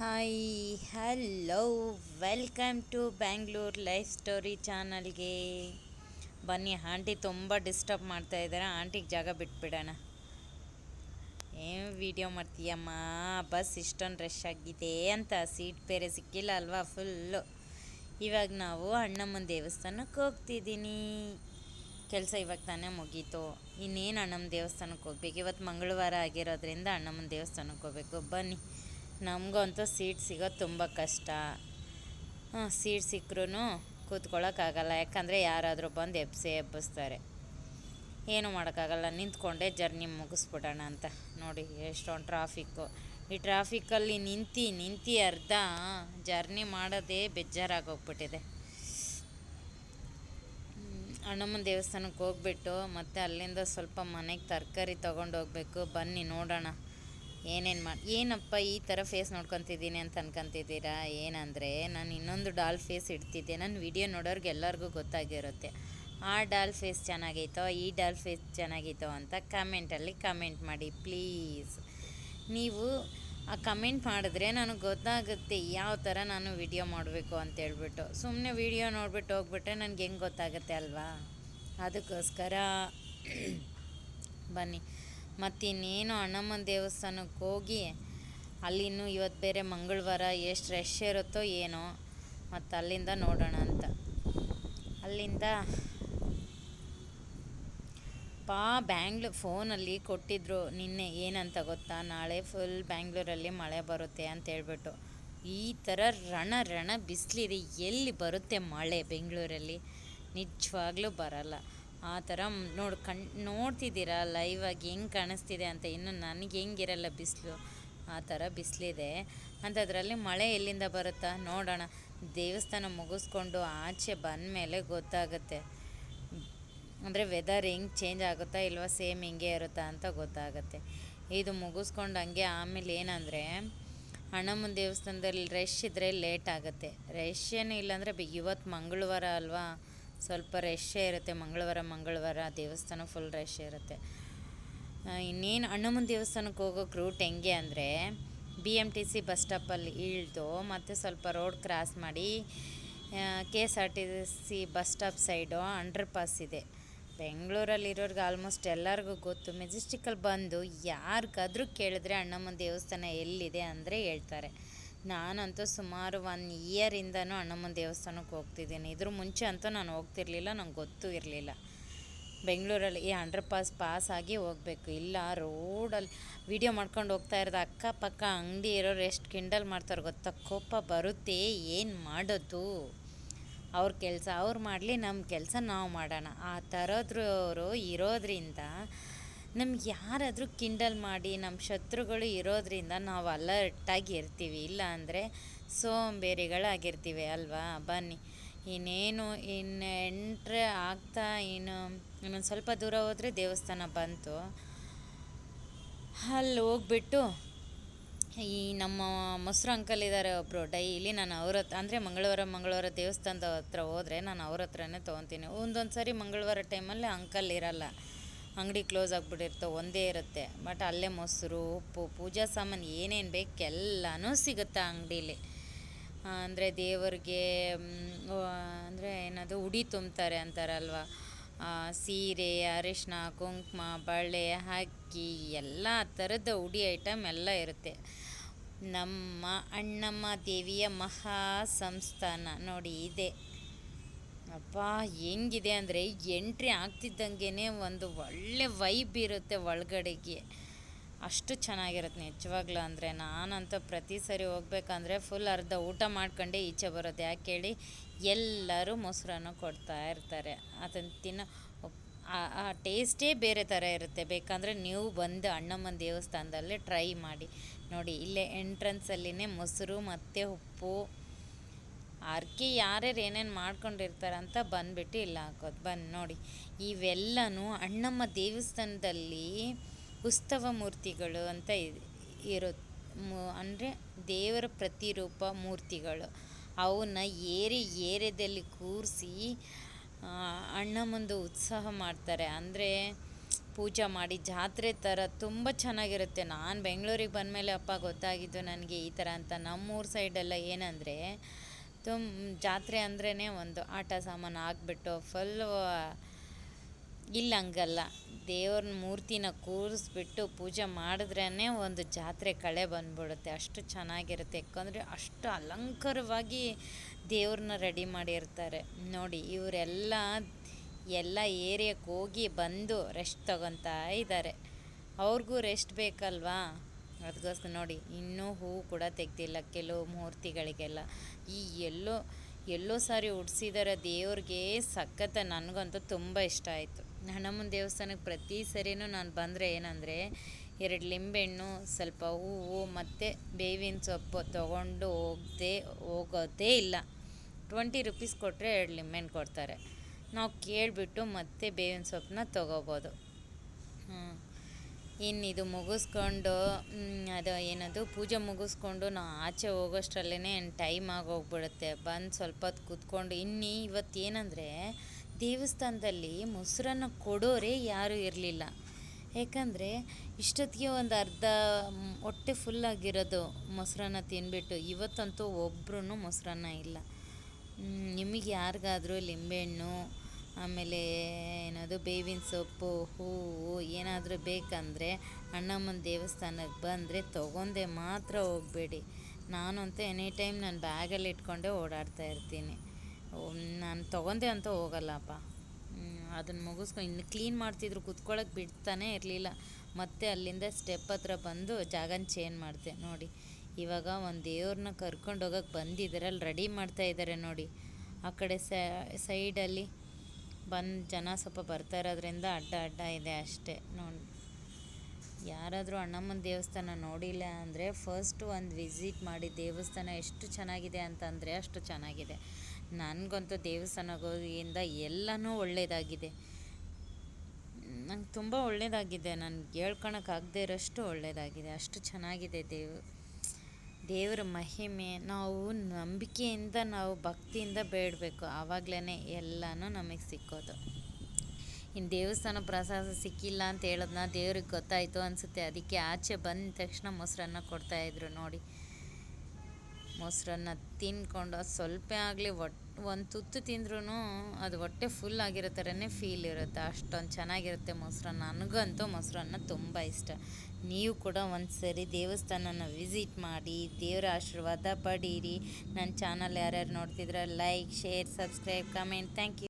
Hi hello welcome to Bangalore life story ಚಾನಲ್ಗೆ ಬನ್ನಿ, aunty ತುಂಬ ಡಿಸ್ಟರ್ಬ್ ಮಾಡ್ತಾ ಇದ್ದಾರೆ ಆಂಟಿಗೆ ಜಾಗ ಬಿಟ್ಬಿಡೋಣ. ಏನು ವಿಡಿಯೋ ಮಾಡ್ತೀಯಮ್ಮ? ಬಸ್ ಇಷ್ಟೊಂದು ರಶ್ ಆಗಿದೆ ಅಂತ ಸೀಟ್ ಬೇರೆ ಸಿಕ್ಕಿಲ್ಲ ಅಲ್ವಾ ಫುಲ್ಲು ಇವಾಗ ನಾವು ಅಣ್ಣಮ್ಮನ ದೇವಸ್ಥಾನಕ್ಕೆ ಹೋಗ್ತಿದ್ದೀನಿ ಕೆಲಸ ಇವಾಗ ತಾನೇ ಮುಗೀತು. ಇನ್ನೇನು ಅಣ್ಣಮ್ಮ ದೇವಸ್ಥಾನಕ್ಕೆ ಹೋಗ್ಬೇಕು? ಇವತ್ತು ಮಂಗಳವಾರ ಆಗಿರೋದ್ರಿಂದ ಅಣ್ಣಮ್ಮನ ದೇವಸ್ಥಾನಕ್ಕೆ ಹೋಗ್ಬೇಕು. ಬನ್ನಿ. ನಮಗಂತೂ ಸೀಟ್ ಸಿಗೋದು ತುಂಬ ಕಷ್ಟ. ಸೀಟ್ ಸಿಕ್ಕರೂ ಕೂತ್ಕೊಳ್ಳೋಕ್ಕಾಗಲ್ಲ ಯಾಕಂದರೆ ಯಾರಾದರೂ ಬಂದು ಎಬ್ಸೆ ಎಬ್ಬಿಸ್ತಾರೆ. ಏನೂ ಮಾಡೋಕ್ಕಾಗಲ್ಲ. ನಿಂತ್ಕೊಂಡೇ ಜರ್ನಿ ಮುಗಿಸ್ಬಿಡೋಣ ಅಂತ. ನೋಡಿ, ಎಷ್ಟೊಂದು ಟ್ರಾಫಿಕ್ಕು ಈ ಟ್ರಾಫಿಕ್ಕಲ್ಲಿ ನಿಂತು ನಿಂತು ಅರ್ಧ ಜರ್ನಿ ಮಾಡೋದೇ ಬೇಜಾರಾಗೋಗ್ಬಿಟ್ಟಿದೆ. ಅಣ್ಣಮ್ಮನ ದೇವಸ್ಥಾನಕ್ಕೆ ಹೋಗ್ಬಿಟ್ಟು ಮತ್ತು ಅಲ್ಲಿಂದ ಸ್ವಲ್ಪ ಮನೆಗೆ ತರಕಾರಿ ತೊಗೊಂಡು ಹೋಗ್ಬೇಕು ಬನ್ನಿ ನೋಡೋಣ. ಏನೇನು ಮಾಡಿ ಏನಪ್ಪ ಈ ಥರ ಫೇಸ್ ನೋಡ್ಕೊತಿದ್ದೀನಿ ಅಂತ ಅನ್ಕೊತಿದ್ದೀರಾ? ಏನಂದರೆ ನಾನು ಇನ್ನೊಂದು ಡಾಲ್ ಫೇಸ್ ಇಡ್ತಿದ್ದೆ. ನಾನು ವಿಡಿಯೋ ನೋಡೋರ್ಗೆ ಎಲ್ಲರಿಗೂ ಗೊತ್ತಾಗಿರುತ್ತೆ. ಆ ಡಾಲ್ ಫೇಸ್ ಚೆನ್ನಾಗೈತೋ, ಈ ಡಾಲ್ ಫೇಸ್ ಚೆನ್ನಾಗೈತೋ ಅಂತ ಕಮೆಂಟಲ್ಲಿ ಕಮೆಂಟ್ ಮಾಡಿ ಪ್ಲೀಸ್ ನೀವು ಆ ಕಮೆಂಟ್ ಮಾಡಿದ್ರೆ ನನಗೆ ಗೊತ್ತಾಗುತ್ತೆ ಯಾವ ಥರ ನಾನು ವಿಡಿಯೋ ಮಾಡಬೇಕು ಅಂತೇಳ್ಬಿಟ್ಟು ಸುಮ್ಮನೆ ವಿಡಿಯೋ ನೋಡ್ಬಿಟ್ಟು ಹೋಗ್ಬಿಟ್ರೆ ನನಗೆ ಹೆಂಗೆ ಗೊತ್ತಾಗುತ್ತೆ ಅಲ್ವಾ? ಅದಕ್ಕೋಸ್ಕರ, ಬನ್ನಿ. ಮತ್ತಿನ್ನೇನು ಅಣ್ಣಮ್ಮನ ದೇವಸ್ಥಾನಕ್ಕೆ ಹೋಗಿ ಅಲ್ಲಿನೂ ಇವತ್ತು ಬೇರೆ ಮಂಗಳವಾರ ಎಷ್ಟು ರಶ್ ಇರುತ್ತೋ ಏನೋ, ಮತ್ತು ಅಲ್ಲಿಂದ ನೋಡೋಣ ಅಂತ. ಅಲ್ಲಿಂದ ಪಾ ಬ್ಯಾಂಗ್ಳೂರ್ ಫೋನಲ್ಲಿ ಕೊಟ್ಟಿದ್ರು ನಿನ್ನೆ ಏನಂತ ಗೊತ್ತಾ? ನಾಳೆ ಫುಲ್ ಬ್ಯಾಂಗ್ಳೂರಲ್ಲಿ ಮಳೆ ಬರುತ್ತೆ ಅಂತ ಹೇಳ್ಬಿಟ್ಟು. ಈ ಥರ ರಣ ರಣ ಬಿಸಿಲಿದೆ, ಎಲ್ಲಿ ಬರುತ್ತೆ ಮಳೆ ಬೆಂಗಳೂರಲ್ಲಿ ನಿಜವಾಗ್ಲೂ ಬರಲ್ಲ. ಆ ಥರ ನೋಡಿ ಕಣ್, ನೋಡ್ತಿದ್ದೀರಾ? ಲೈವಾಗಿ ಹೆಂಗೆ ಕಾಣಿಸ್ತಿದೆ ಅಂತ ಇನ್ನು ನನಗೆ ಹೆಂಗಿರಲ್ಲ ಬಿಸಿಲು. ಆ ಥರ ಬಿಸಿಲಿದೆ. ಅಂಥದ್ರಲ್ಲಿ ಮಳೆ ಎಲ್ಲಿಂದ ಬರುತ್ತಾ? ನೋಡೋಣ. ದೇವಸ್ಥಾನ ಮುಗಿಸ್ಕೊಂಡು ಆಚೆ ಬಂದಮೇಲೆ ಗೊತ್ತಾಗುತ್ತೆ. ಅಂದರೆ ವೆದರ್ ಹೆಂಗೆ ಚೇಂಜ್ ಆಗುತ್ತಾ ಇಲ್ವಾ? ಸೇಮ್ ಹಿಂಗೆ ಇರುತ್ತಾ ಅಂತ ಗೊತ್ತಾಗುತ್ತೆ. ಇದು ಮುಗಿಸ್ಕೊಂಡು ಹಂಗೆ ಆಮೇಲೆ ಏನಂದರೆ ಹಣಮ್ಮನ ದೇವಸ್ಥಾನದಲ್ಲಿ ರಶ್ ಇದ್ದರೆ ಲೇಟ್ ಆಗುತ್ತೆ. ರಶ್ ಏನು ಇಲ್ಲಾಂದರೆ ಇವತ್ತು ಮಂಗಳವಾರ ಅಲ್ವಾ? ಸ್ವಲ್ಪ ರಶ್ಶೇ ಇರುತ್ತೆ. ಮಂಗಳವಾರ ಮಂಗಳವಾರ ದೇವಸ್ಥಾನ ಫುಲ್ ರಶ್ ಇರುತ್ತೆ. ಇನ್ನೇನು ಅಣ್ಣಮ್ಮನ ದೇವಸ್ಥಾನಕ್ಕೆ ಹೋಗೋಕೆ ರೂಟ್ ಹೆಂಗೆ ಅಂದರೆ B M T C bus ಸ್ಟಾಪಲ್ಲಿ ಇಳಿದು ಮತ್ತು ಸ್ವಲ್ಪ ರೋಡ್ ಕ್ರಾಸ್ ಮಾಡಿ K S R T C bus stop side underpass ಇದೆ. ಬೆಂಗಳೂರಲ್ಲಿರೋರ್ಗೆ ಆಲ್ಮೋಸ್ಟ್ ಎಲ್ಲರಿಗೂ ಗೊತ್ತು. ಮೆಜೆಸ್ಟಿಕಲ್ಲಿ ಬಂದು ಯಾರಿಗಾದ್ರೂ ಕೇಳಿದ್ರೆ ಅಣ್ಣಮ್ಮನ ದೇವಸ್ಥಾನ ಎಲ್ಲಿದೆ ಅಂದರೆ ಹೇಳ್ತಾರೆ. ನಾನಂತೂ ಸುಮಾರು ಒನ್ ಇಯರಿಂದನೂ ಅಣ್ಣಮ್ಮನ ದೇವಸ್ಥಾನಕ್ಕೆ ಹೋಗ್ತಿದ್ದೀನಿ. ಇದ್ರ ಮುಂಚೆ ಅಂತೂ ನಾನು ಹೋಗ್ತಿರ್ಲಿಲ್ಲ, ನಂಗೆ ಗೊತ್ತೂ ಇರಲಿಲ್ಲ. ಬೆಂಗಳೂರಲ್ಲಿ ಈ ಅಂಡರ್ ಪಾಸ್ ಪಾಸ್ ಆಗಿ ಹೋಗಬೇಕು. ಇಲ್ಲ ರೋಡಲ್ಲಿ ವೀಡಿಯೋ ಮಾಡ್ಕೊಂಡು ಹೋಗ್ತಾ ಇರೋದು ಅಕ್ಕಪಕ್ಕ, ಅಂಗಡಿ ಇರೋರು ಎಷ್ಟು ಕಿಂಡಲ್ ಮಾಡ್ತಾರೆ ಗೊತ್ತಾ? ಕೋಪ ಬರುತ್ತೆ. ಏನು ಮಾಡೋದು? ಅವ್ರ ಕೆಲಸ ಅವ್ರು ಮಾಡಲಿ ನಮ್ಮ ಕೆಲಸ ನಾವು ಮಾಡೋಣ. ಆ ಥರದ್ರವರು ಇರೋದ್ರಿಂದ ನಮ್ಗೆ ಯಾರಾದರೂ ಕಿಂಡಲ್ ಮಾಡಿ ನಮ್ಮ ಶತ್ರುಗಳು ಇರೋದರಿಂದ ನಾವು ಅಲರ್ಟಾಗಿ ಇರ್ತೀವಿ. ಇಲ್ಲ ಅಂದರೆ ಸೋಂಬೇರಿಗಳಾಗಿರ್ತೀವಿ ಅಲ್ವಾ? ಬನ್ನಿ. ಇನ್ನೇನು ಇನ್ನು ಎಂಟ್ರೆ ಆಗ್ತಾ, ಇನ್ನು ಇನ್ನೊಂದು ಸ್ವಲ್ಪ ದೂರ ಹೋದರೆ ದೇವಸ್ಥಾನ ಬಂತು. ಅಲ್ಲಿ ಹೋಗ್ಬಿಟ್ಟು ಈ ನಮ್ಮ ಮೊಸರು ಅಂಕಲ್ ಇದ್ದಾರೆ ಒಬ್ಬರು ಡೈಲಿ ನಾನು ಅವ್ರ ಹತ್ರ ಅಂದರೆ ಮಂಗಳವಾರ ಮಂಗಳವಾರ ದೇವಸ್ಥಾನದ ಹತ್ರ ಹೋದರೆ ನಾನು ಅವ್ರ ಹತ್ರನೇ ತೊಗೊತೀನಿ. ಒಂದೊಂದು ಸಾರಿ ಮಂಗಳವಾರ ಟೈಮಲ್ಲಿ ಅಂಕಲ್ ಇರಲ್ಲ. ಅಂಗಡಿ ಕ್ಲೋಸ್ ಆಗಿಬಿಟ್ಟಿರ್ತವೆ ಒಂದೇ ಇರುತ್ತೆ. ಬಟ್ ಅಲ್ಲೇ ಮೊಸರು, ಉಪ್ಪು, ಪೂಜಾ ಸಾಮಾನು ಏನೇನು ಬೇಕೆಲ್ಲನೂ ಸಿಗುತ್ತೆ ಅಂಗಡೀಲಿ. ಅಂದರೆ ದೇವರಿಗೆ ಅಂದರೆ ಏನದು, ಉಡಿ ತುಂಬ್ತಾರೆ ಅಂತಾರಲ್ವ? ಸೀರೆ ಅರಿಶಿನ ಕುಂಕುಮ, ಬಳೆ, ಅಕ್ಕಿ, ಎಲ್ಲ ಥರದ ಉಡಿ ಐಟಮ್ ಎಲ್ಲ ಇರುತ್ತೆ. ನಮ್ಮ ಅಣ್ಣಮ್ಮ ದೇವಿಯ ಮಹಾ ಸಂಸ್ಥಾನ. ನೋಡಿ, ಇದೆ. ಅಪ್ಪ ಹೆಂಗಿದೆ ಅಂದರೆ ಎಂಟ್ರಿ ಆಗ್ತಿದ್ದಂಗೆ ಒಂದು ಒಳ್ಳೆ ವೈಬ್ ಇರುತ್ತೆ ಒಳಗಡೆಗೆ. ಅಷ್ಟು ಚೆನ್ನಾಗಿರುತ್ತೆ ನಿಜವಾಗ್ಲೂ ಅಂದರೆ. ನಾನಂತೂ ಪ್ರತಿ ಸರಿ ಹೋಗ್ಬೇಕಂದ್ರೆ ಫುಲ್ ಅರ್ಧ ಊಟ ಮಾಡ್ಕೊಂಡೇ ಈಚೆ ಬರೋದು. ಯಾಕೆ ಹೇಳಿ, ಎಲ್ಲರೂ ಮೊಸರನ್ನು ಕೊಡ್ತಾ ಇರ್ತಾರೆ. ಅದನ್ನು ತಿನ್ನೋ, ಆ ಟೇಸ್ಟೇ ಬೇರೆ ಥರ ಇರುತ್ತೆ. ಬೇಕಂದರೆ ನೀವು ಬಂದು ಅಣ್ಣಮ್ಮನ ದೇವಸ್ಥಾನದಲ್ಲೇ ಟ್ರೈ ಮಾಡಿ. ನೋಡಿ, ಇಲ್ಲೇ ಎಂಟ್ರೆನ್ಸಲ್ಲಿನೇ ಮೊಸರು ಮತ್ತು ಉಪ್ಪು ಅರ್ಕೆ ಯಾರ್ಯಾರು ಏನೇನು ಮಾಡ್ಕೊಂಡಿರ್ತಾರಂತ ಬಂದುಬಿಟ್ಟು ಇಲ್ಲ ಹಾಕೋದು. ಬಂದು ನೋಡಿ. ಇವೆಲ್ಲನೂ ಅಣ್ಣಮ್ಮ ದೇವಸ್ಥಾನದಲ್ಲಿ ಉತ್ಸವ ಮೂರ್ತಿಗಳು ಅಂತ ಇರೋ ಅಂದರೆ ದೇವರ ಪ್ರತಿರೂಪ ಮೂರ್ತಿಗಳು. ಅವನ್ನ ಏರಿ ಏರಿಯಾದಲ್ಲಿ ಕೂರಿಸಿ ಅಣ್ಣಮ್ಮಂದು ಉತ್ಸಾಹ ಮಾಡ್ತಾರೆ. ಅಂದರೆ ಪೂಜೆ ಮಾಡಿ ಜಾತ್ರೆ ಥರ ತುಂಬ ಚೆನ್ನಾಗಿರುತ್ತೆ. ನಾನು ಬೆಂಗಳೂರಿಗೆ ಬಂದಮೇಲೆ ಅಪ್ಪ ಗೊತ್ತಾಗಿದ್ದು ನನಗೆ ಈ ಥರ ಅಂತ. ನಮ್ಮೂರು ಸೈಡೆಲ್ಲ ಏನಂದರೆ ತುಮ್ ಜಾತ್ರೆ ಅಂದ್ರೇ ಒಂದು ಆಟ ಸಾಮಾನು ಹಾಕ್ಬಿಟ್ಟು ಫುಲ್ಲು ಇಲ್ಲ ಹಂಗಲ್ಲ. ದೇವ್ರನ್ನ ಮೂರ್ತಿನ ಕೂರಿಸ್ಬಿಟ್ಟು ಪೂಜೆ ಮಾಡಿದ್ರೇ ಒಂದು ಜಾತ್ರೆ ಕಳೆ ಬಂದ್ಬಿಡುತ್ತೆ. ಅಷ್ಟು ಚೆನ್ನಾಗಿರುತ್ತೆ. ಯಾಕಂದರೆ ಅಷ್ಟು ಅಲಂಕಾರವಾಗಿ ದೇವ್ರನ್ನ ರೆಡಿ ಮಾಡಿರ್ತಾರೆ. ನೋಡಿ, ಇವರೆಲ್ಲ, ಎಲ್ಲ ಏರಿಯಾಕ್ಕೆ ಹೋಗಿ ಬಂದು ರೆಸ್ಟ್ ತಗೊತಾ ಇದ್ದಾರೆ ಅವ್ರಿಗೂ ರೆಸ್ಟ್ ಬೇಕಲ್ವಾ? ಅದಕ್ಕೋಸ್ಕರ ನೋಡಿ, ಇನ್ನೂ ಹೂವು ಕೂಡ ತೆಗ್ದಿಲ್ಲ ಕೆಲವು ಮೂರ್ತಿಗಳಿಗೆಲ್ಲ. ಈ ಎಲ್ಲೋ ಎಲ್ಲೋ ಸಾರಿ ಉಡ್ಸಿದಾರ ದೇವ್ರಿಗೆ ಸಖತ್ತ ನನಗಂತೂ ತುಂಬ ಇಷ್ಟ ಆಯಿತು. ಹಣಮ್ಮನ ದೇವಸ್ಥಾನಕ್ಕೆ ಪ್ರತಿ ಸರಿನೂ ನಾನು ಬಂದರೆ ಏನಂದರೆ, ಎರಡು ಲಿಂಬೆಹಣ್ಣು, ಸ್ವಲ್ಪ ಹೂವು ಮತ್ತು ಬೇವಿನ ಸೊಪ್ಪು ತೊಗೊಂಡು ಹೋಗದೆ, ಹೋಗೋದೇ ಇಲ್ಲ. ಟ್ವೆಂಟಿ ರುಪೀಸ್ ಕೊಟ್ಟರೆ ಎರಡು ಲಿಂಬೆಹಣ್ಣು ಕೊಡ್ತಾರೆ. ನಾವು ಕೇಳಿಬಿಟ್ಟು ಮತ್ತೆ ಬೇವಿನ ಸೊಪ್ಪನ್ನ ತೊಗೋಬೋದು. ಹ್ಞೂ ಇನ್ನು ಇದು ಮುಗಿಸ್ಕೊಂಡು ಅದು ಏನದು, ಪೂಜೆ ಮುಗಿಸ್ಕೊಂಡು ನಾವು ಆಚೆ ಹೋಗೋಷ್ಟರಲ್ಲೇ ಟೈಮ್ ಆಗೋಗ್ಬಿಡುತ್ತೆ. ಬಂದು ಸ್ವಲ್ಪ ಹೊತ್ತು ಕೂತ್ಕೊಂಡು, ಇನ್ನು ಇವತ್ತು ಏನಂದರೆ, ದೇವಸ್ಥಾನದಲ್ಲಿ ಮೊಸರನ್ನ ಕೊಡೋರೇ ಯಾರೂ ಇರಲಿಲ್ಲ. ಯಾಕಂದರೆ, ಇಷ್ಟೊತ್ತಿಗೆ ಒಂದು ಅರ್ಧ ಹೊಟ್ಟೆ ಫುಲ್ಲಾಗಿರೋದು ಮೊಸರನ್ನ ತಿನ್ಬಿಟ್ಟು. ಇವತ್ತಂತೂ ಒಬ್ರೂ ಮೊಸರನ್ನ ಇಲ್ಲ. ನಿಮಗೆ ಯಾರಿಗಾದ್ರೂ ಲಿಂಬೆಹಣ್ಣು ಆಮೇಲೆ ಏನದು, ಬೇವಿನ ಸೊಪ್ಪು, ಹೂವು ಏನಾದರೂ ಬೇಕಂದರೆ ಅಣ್ಣಮ್ಮನ ದೇವಸ್ಥಾನಕ್ಕೆ ಬಂದರೆ ತೊಗೊಂಡೆ ಮಾತ್ರ ಹೋಗಬೇಡಿ. ನಾನಂತೂ ಎನಿ ಟೈಮ್ ನಾನು ಬ್ಯಾಗಲ್ಲಿ ಇಟ್ಕೊಂಡೇ ಓಡಾಡ್ತಾ ಇರ್ತೀನಿ. ನಾನು ತೊಗೊಂಡೆ ಅಂತ ಹೋಗಲ್ಲಪ್ಪ. ಅದನ್ನು ಮುಗಿಸ್ಕೊ, ಇನ್ನು ಕ್ಲೀನ್ ಮಾಡ್ತಿದ್ರು ಕುತ್ಕೊಳ್ಳೋಕೆ ಬಿಡ್ತಾನೆ ಇರಲಿಲ್ಲ. ಮತ್ತೆ ಅಲ್ಲಿಂದ ಸ್ಟೆಪ್ ಹತ್ರ ಬಂದು ಜಾಗನ ಚೇಂಜ್ ಮಾಡಿದೆ. ನೋಡಿ, ಇವಾಗ ಒಂದು ದೇವ್ರನ್ನ ಕರ್ಕೊಂಡು ಹೋಗೋಕೆ ಬಂದಿದ್ದಾರೆ ಅಲ್ಲಿ ರೆಡಿ ಮಾಡ್ತಾ ಇದ್ದಾರೆ ನೋಡಿ. ಆ ಕಡೆ ಸೈಡಲ್ಲಿ ಬಂದು ಜನ ಸ್ವಲ್ಪ ಬರ್ತಾ ಇರೋದ್ರಿಂದ ಅಡ್ಡ ಅಡ್ಡ ಇದೆ ಅಷ್ಟೇ. ನೋಡಿ, ಯಾರಾದರೂ ಅಣ್ಣಮ್ಮನ ದೇವಸ್ಥಾನ ನೋಡಿಲ್ಲ ಅಂದರೆ ಫಸ್ಟ್ ಒಂದು ವಿಸಿಟ್ ಮಾಡಿ ದೇವಸ್ಥಾನ ಎಷ್ಟು ಚೆನ್ನಾಗಿದೆ ಅಂತಂದರೆ ಅಷ್ಟು ಚೆನ್ನಾಗಿದೆ. ನನಗಂತೂ ದೇವಸ್ಥಾನಗಳಿಂದ ಎಲ್ಲನೂ ಒಳ್ಳೆಯದಾಗಿದೆ ನಂಗೆ ತುಂಬ ಒಳ್ಳೆಯದಾಗಿದೆ ನನಗೆ ಹೇಳ್ಕೊಳಕ್ಕಾಗದೇ ಇರೋಷ್ಟು ಒಳ್ಳೆಯದಾಗಿದೆ ಅಷ್ಟು ಚೆನ್ನಾಗಿದೆ ದೇವ್ ದೇವರ ಮಹಿಮೆ, ನಾವು ನಂಬಿಕೆಯಿಂದ, ನಾವು ಭಕ್ತಿಯಿಂದ ಬೇಡಬೇಕು. ಆವಾಗಲೇ ಎಲ್ಲನೂ ನಮಗೆ ಸಿಕ್ಕೋದು. ಇನ್ನು ದೇವಸ್ಥಾನ ಪ್ರಸಾದ ಸಿಕ್ಕಿಲ್ಲ ಅಂತ ಹೇಳೋದನ್ನ ದೇವ್ರಿಗೆ ಗೊತ್ತಾಯಿತು ಅನಿಸುತ್ತೆ. ಅದಕ್ಕೆ ಆಚೆ ಬಂದ ತಕ್ಷಣ ಮೊಸರನ್ನ ಕೊಡ್ತಾಯಿದ್ರು ನೋಡಿ. ಮೊಸರನ್ನ ತಿನ್ಕೊಂಡು ಸ್ವಲ್ಪ ಆಗಲಿ ಒಟ್ಟು ಒಂದು ತುತ್ತು ತಿಂದ್ರೂ ಅದು ಹೊಟ್ಟೆ ಫುಲ್ ಆಗಿರೋ ಥರನೇ ಫೀಲ್ ಇರುತ್ತೆ. ಅಷ್ಟೊಂದು ಚೆನ್ನಾಗಿರುತ್ತೆ ಮೊಸರನ್ನ. ನನಗಂತೂ ಮೊಸರನ್ನ ತುಂಬ ಇಷ್ಟ. ನೀವು ಕೂಡ ಒಂದು ಸರಿ ದೇವಸ್ಥಾನನ ವಿಸಿಟ್ ಮಾಡಿ, ದೇವರ ಆಶೀರ್ವಾದ ಪಡೀರಿ. ನನ್ನ ಚಾನಲ್ ಯಾರ್ಯಾರು ನೋಡ್ತಿದ್ರೆ like share subscribe comment thank you